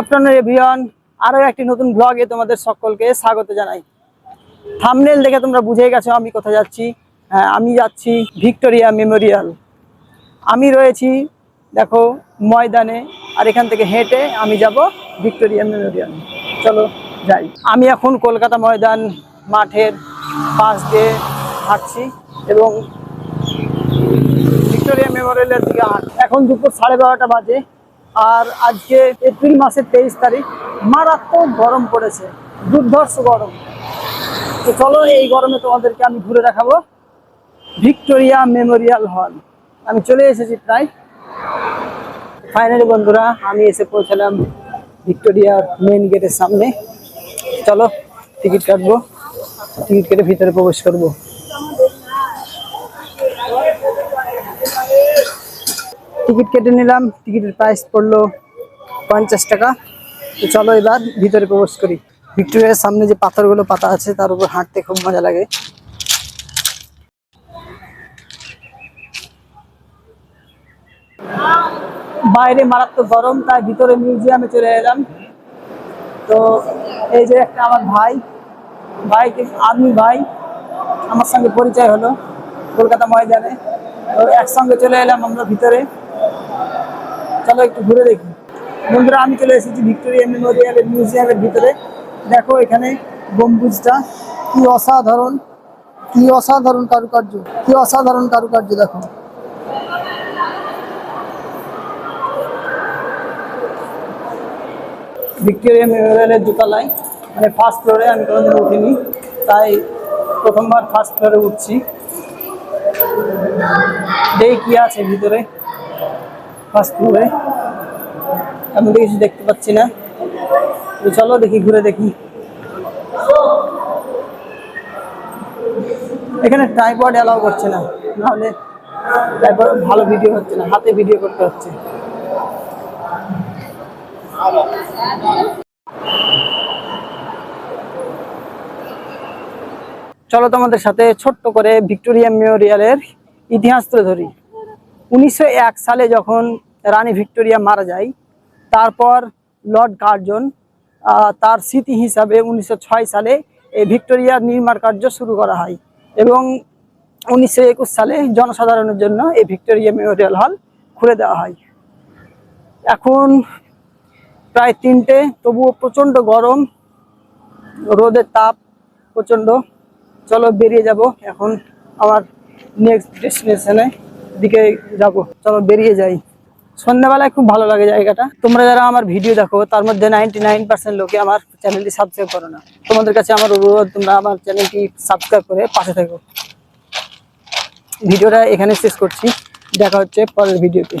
Afternoon এভিয়ন আরও একটি নতুন ব্লগে তোমাদের সকলকে স্বাগত জানাই। থামনেল দেখে তোমরা বুঝেই গেছো আমি কোথায় যাচ্ছি। হ্যাঁ আমি যাচ্ছি ভিক্টোরিয়া মেমোরিয়াল। আমি রয়েছি, দেখো, ময়দানে, আর এখান থেকে হেঁটে আমি যাব ভিক্টোরিয়া মেমোরিয়াল। চলো যাই। আমি এখন কলকাতা ময়দান মাঠের পাশ দিয়ে হাঁটছি এবং ভিক্টোরিয়া মেমোরিয়ালের দিকে এখন দুপুর সাড়ে বারোটা বাজে। আর আজকে এপ্রিল মাসের তেইশ তারিখ, মারাত্মক গরম পড়েছে, দুর্ধর্ষ গরম। তো চলো, এই গরমে তোমাদেরকে আমি ঘুরে দেখাবো। ভিক্টোরিয়া মেমোরিয়াল হল। আমি চলে এসেছি প্রায়। ফাইনালি বন্ধুরা, আমি এসে পৌঁছালাম ভিক্টোরিয়ার মেন গেটের সামনে। চলো টিকিট কাটবো। টিকিট কেটে ভিতরে প্রবেশ করব। টিকিট কেটে নিলাম, টিকিটের প্রাইস পড়ল পঞ্চাশ টাকা। তো চলো এবার ভিতরে প্রবেশ করি। ভিক্টোরিয়ার সামনে যে পাথরগুলো পাতা আছে, তার উপর হাঁটতে খুব মজা লাগে। বাইরে মারাত্মক গরম, তাই ভিতরে মিউজিয়ামে চলে এলাম। তো এই যে একটা আমার ভাই ভাই আর্মি ভাই, আমার সঙ্গে পরিচয় হলো কলকাতা ময়দানে। তো একসঙ্গে চলে এলাম আমরা ভিতরে। চলো একটু ঘুরে দেখি। বন্ধুরা, আমি চলে এসেছি ভিক্টোরিয়া মেমোরিয়ালের মিউজিয়ামের ভিতরে। দেখো এখানে গম্বুজটা কি অসাধারণ কি অসাধারণ কারুকার্য, কি অসাধারণ কারুকার্য, দেখো। ভিক্টোরিয়া মেমোরিয়ালের দোতলায় মানে ফার্স্ট ফ্লোরে আমি কোনোদিন উঠিনি, তাই প্রথমবার ফার্স্ট ফ্লোরে উঠছি। দেখি কি আছে ভিতরে। ফ্লোরে আমি তো কিছু দেখতে পাচ্ছি না। তো চলো দেখি, ঘুরে দেখি। এখানে ট্রাইপড অ্যালাউ করছে না। নাহলে ট্রাইপড ভালো ভিডিও হচ্ছে না, হাতে ভিডিও করতে হচ্ছে। চলো তোমাদের সাথে ছোট্ট করে ভিক্টোরিয়া মেমোরিয়ালের ইতিহাস তুলে ধরি। উনিশশো এক সালে যখন রানী ভিক্টোরিয়া মারা যায়, তারপর লর্ড কার্জন তার স্মৃতি হিসাবে উনিশশো ছয় সালে এই ভিক্টোরিয়ার নির্মাণ কার্য শুরু করা হয় এবং উনিশশো একুশ সালে জনসাধারণের জন্য এই ভিক্টোরিয়া মেমোরিয়াল হল খুলে দেওয়া হয়। এখন প্রায় তিনটে, তবুও প্রচণ্ড গরম, রোদের তাপ প্রচণ্ড। চলো বেরিয়ে যাব এখন আমার নেক্সট ডেস্টিনেশনে দিকে যাব। চলো বেরিয়ে যাই। সন্ধ্যাবেলায় খুব ভালো লাগে জায়গাটা। তোমরা যারা আমার ভিডিও দেখো, তার মধ্যে নাইনটি নাইন পার্সেন্ট লোকে আমার চ্যানেলটি সাবস্ক্রাইব করো না। তোমাদের কাছে আমার অনুরোধ, তোমরা আমার চ্যানেলটি সাবস্ক্রাইব করে পাশে থাকো। ভিডিওটা এখানে শেষ করছি। দেখা হচ্ছে পরের ভিডিওতে